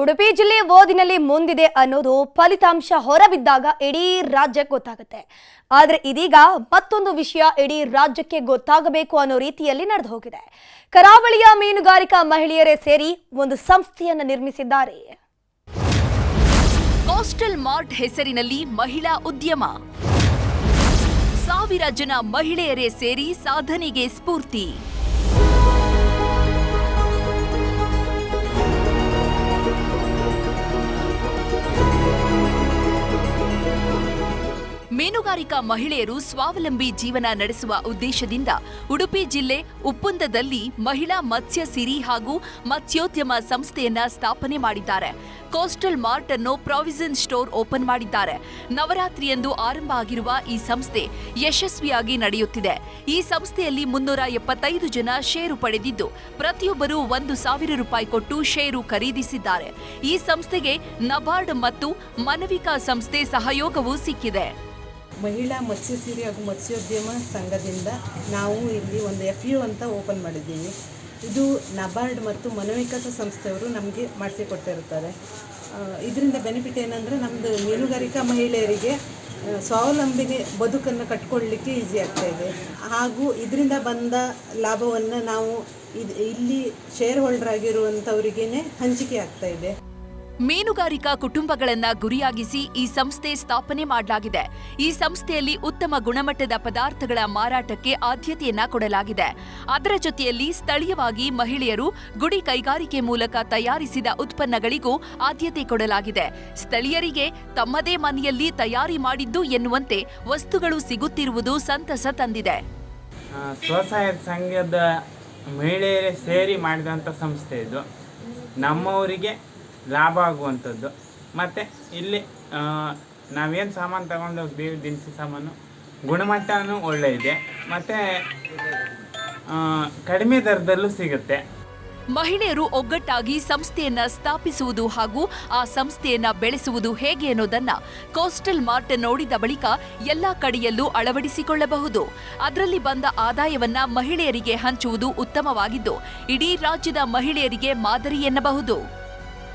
ಉಡುಪಿ ಜಿಲ್ಲೆ ಓದಿನಲ್ಲಿ ಮುಂದಿದೆ ಅನ್ನೋದು ಫಲಿತಾಂಶ ಹೊರಬಿದ್ದಾಗ ಇಡೀ ರಾಜ್ಯ ಗೊತ್ತಾಗುತ್ತೆ. ಆದರೆ ಇದೀಗ ಮತ್ತೊಂದು ವಿಷಯ ಇಡೀ ರಾಜ್ಯಕ್ಕೆ ಗೊತ್ತಾಗಬೇಕು ಅನ್ನೋ ರೀತಿಯಲ್ಲಿ ನಡೆದು ಹೋಗಿದೆ. ಕರಾವಳಿಯ ಮೀನುಗಾರಿಕಾ ಮಹಿಳೆಯರೇ ಸೇರಿ ಒಂದು ಸಂಸ್ಥೆಯನ್ನು ನಿರ್ಮಿಸಿದ್ದಾರೆ. ಕೋಸ್ಟಲ್ ಮಾರ್ಟ್ ಹೆಸರಿನಲ್ಲಿ ಮಹಿಳಾ ಉದ್ಯಮ. ಸಾವಿರ ಜನ ಮಹಿಳೆಯರೇ ಸೇರಿ ಸಾಧನೆಗೆ ಸ್ಫೂರ್ತಿ. ಮೀನುಗಾರಿಕಾ ಮಹಿಳೆಯರು ಸ್ವಾವಲಂಬಿ ಜೀವನ ನಡೆಸುವ ಉದ್ದೇಶದಿಂದ ಉಡುಪಿ ಜಿಲ್ಲೆ ಉಪ್ಪುಂದದಲ್ಲಿ ಮಹಿಳಾ ಮತ್ಸ್ಯ ಸಿರಿ ಹಾಗೂ ಮತ್ಸ್ಯೋದ್ಯಮ ಸಂಸ್ಥೆಯನ್ನ ಸ್ಥಾಪನೆ ಮಾಡಿದ್ದಾರೆ. ಕೋಸ್ಟಲ್ ಮಾರ್ಟ್ ಅನ್ನು ಪ್ರಾವಿಷನ್ ಸ್ಟೋರ್ ಓಪನ್ ಮಾಡಿದ್ದಾರೆ. ನವರಾತ್ರಿಯಂದು ಆರಂಭ ಆಗಿರುವ ಈ ಸಂಸ್ಥೆ ಯಶಸ್ವಿಯಾಗಿ ನಡೆಯುತ್ತಿದೆ. ಈ ಸಂಸ್ಥೆಯಲ್ಲಿ ಮುನ್ನೂರ ಎಪ್ಪತ್ತೈದು ಜನ ಷೇರು ಪಡೆದಿದ್ದು, ಪ್ರತಿಯೊಬ್ಬರು ಒಂದು ಸಾವಿರ ರೂಪಾಯಿ ಕೊಟ್ಟು ಷೇರು ಖರೀದಿಸಿದ್ದಾರೆ. ಈ ಸಂಸ್ಥೆಗೆ ನಬಾರ್ಡ್ ಮತ್ತು ಮನವಿಕಾ ಸಂಸ್ಥೆ ಸಹಯೋಗವೂ ಸಿಕ್ಕಿದೆ. ಮಹಿಳಾ ಮತ್ಸ್ಯಸಿರಿ ಹಾಗೂ ಮತ್ಸ್ಯೋದ್ಯಮ ಸಂಘದಿಂದ ನಾವು ಇಲ್ಲಿ ಒಂದು ಎಫ್ ಯು ಅಂತ ಓಪನ್ ಮಾಡಿದ್ದೀವಿ. ಇದು ನಬಾರ್ಡ್ ಮತ್ತು ಮನೋವಿಕಾಸ ಸಂಸ್ಥೆಯವರು ನಮಗೆ ಮಾಡಿಸಿಕೊಟ್ಟಿರುತ್ತಾರೆ ಇದರಿಂದ ಬೆನಿಫಿಟ್ ಏನಂದರೆ ನಮ್ಮದು ಮೀನುಗಾರಿಕಾ ಮಹಿಳೆಯರಿಗೆ ಸ್ವಾವಲಂಬಿನಿ ಬದುಕನ್ನು ಕಟ್ಕೊಳ್ಳಿಕ್ಕೆ ಈಸಿ ಆಗ್ತಾ ಇದೆ. ಹಾಗೂ ಇದರಿಂದ ಬಂದ ಲಾಭವನ್ನು ನಾವು ಇದು, ಇಲ್ಲಿ ಶೇರ್ ಹೋಲ್ಡರ್ ಆಗಿರುವಂಥವರಿಗೇ ಹಂಚಿಕೆ ಆಗ್ತಾ ಮೀನುಗಾರಿಕಾ ಕುಟುಂಬಗಳನ್ನ ಗುರಿಯಾಗಿಸಿ ಈ ಸಂಸ್ಥೆ ಸ್ಥಾಪನೆ ಮಾಡಲಾಗಿದೆ. ಈ ಸಂಸ್ಥೆಯಲ್ಲಿ ಉತ್ತಮ ಗುಣಮಟ್ಟದ ಪದಾರ್ಥಗಳ ಮಾರಾಟಕ್ಕೆ ಆದ್ಯತೆಯನ್ನ ಕೊಡಲಾಗಿದೆ. ಅದರ ಜೊತೆಯಲ್ಲಿ ಸ್ಥಳೀಯವಾಗಿ ಮಹಿಳೆಯರು ಗುಡಿ ಕೈಗಾರಿಕೆ ಮೂಲಕ ತಯಾರಿಸಿದ ಉತ್ಪನ್ನಗಳಿಗೂ ಆದ್ಯತೆ ಕೊಡಲಾಗಿದೆ. ಸ್ಥಳೀಯರಿಗೆ ತಮ್ಮದೇ ಮನೆಯಲ್ಲಿ ತಯಾರಿ ಮಾಡಿದ್ದು ಎನ್ನುವಂತೆ ವಸ್ತುಗಳು ಸಿಗುತ್ತಿರುವುದು ಸಂತಸ ತಂದಿದೆ. ಸ್ವಸಹಾಯ ಸಂಘದ ಮಹಿಳೆಯರೇ ಸೇರಿ ಮಾಡಿದಂಥ ಸಂಸ್ಥೆ ಇದು. ನಮ್ಮವರಿಗೆ ಲಾಭ ಆಗುವಂಥದ್ದು. ಮತ್ತು ಇಲ್ಲಿ ನಾವೇನು ಸಾಮಾನು ತಗೊಂಡು ಹೋಗ್ತೀವಿ, ದಿನಸಿ ಸಾಮಾನು? ಗುಣಮಟ್ಟನೂ ಒಳ್ಳೆ ಇದೆ ಮತ್ತು ಕಡಿಮೆ ದರದಲ್ಲೂ ಸಿಗುತ್ತೆ. ಮಹಿಳೆಯರು ಒಗ್ಗಟ್ಟಾಗಿ ಸಂಸ್ಥೆಯನ್ನ ಸ್ಥಾಪಿಸುವುದು ಹಾಗೂ ಆ ಸಂಸ್ಥೆಯನ್ನ ಬೆಳೆಸುವುದು ಹೇಗೆ ಅನ್ನೋದನ್ನ ಕೋಸ್ಟಲ್ ಮಾರ್ಟ್ ನೋಡಿದ ಬಳಿಕ ಎಲ್ಲಾ ಕಡೆಯಲ್ಲೂ ಅಳವಡಿಸಿಕೊಳ್ಳಬಹುದು. ಅದರಲ್ಲಿ ಬಂದ ಆದಾಯವನ್ನ ಮಹಿಳೆಯರಿಗೆ ಹಂಚುವುದು ಉತ್ತಮವಾಗಿದ್ದು, ಇಡೀ ರಾಜ್ಯದ ಮಹಿಳೆಯರಿಗೆ ಮಾದರಿ ಎನ್ನಬಹುದು.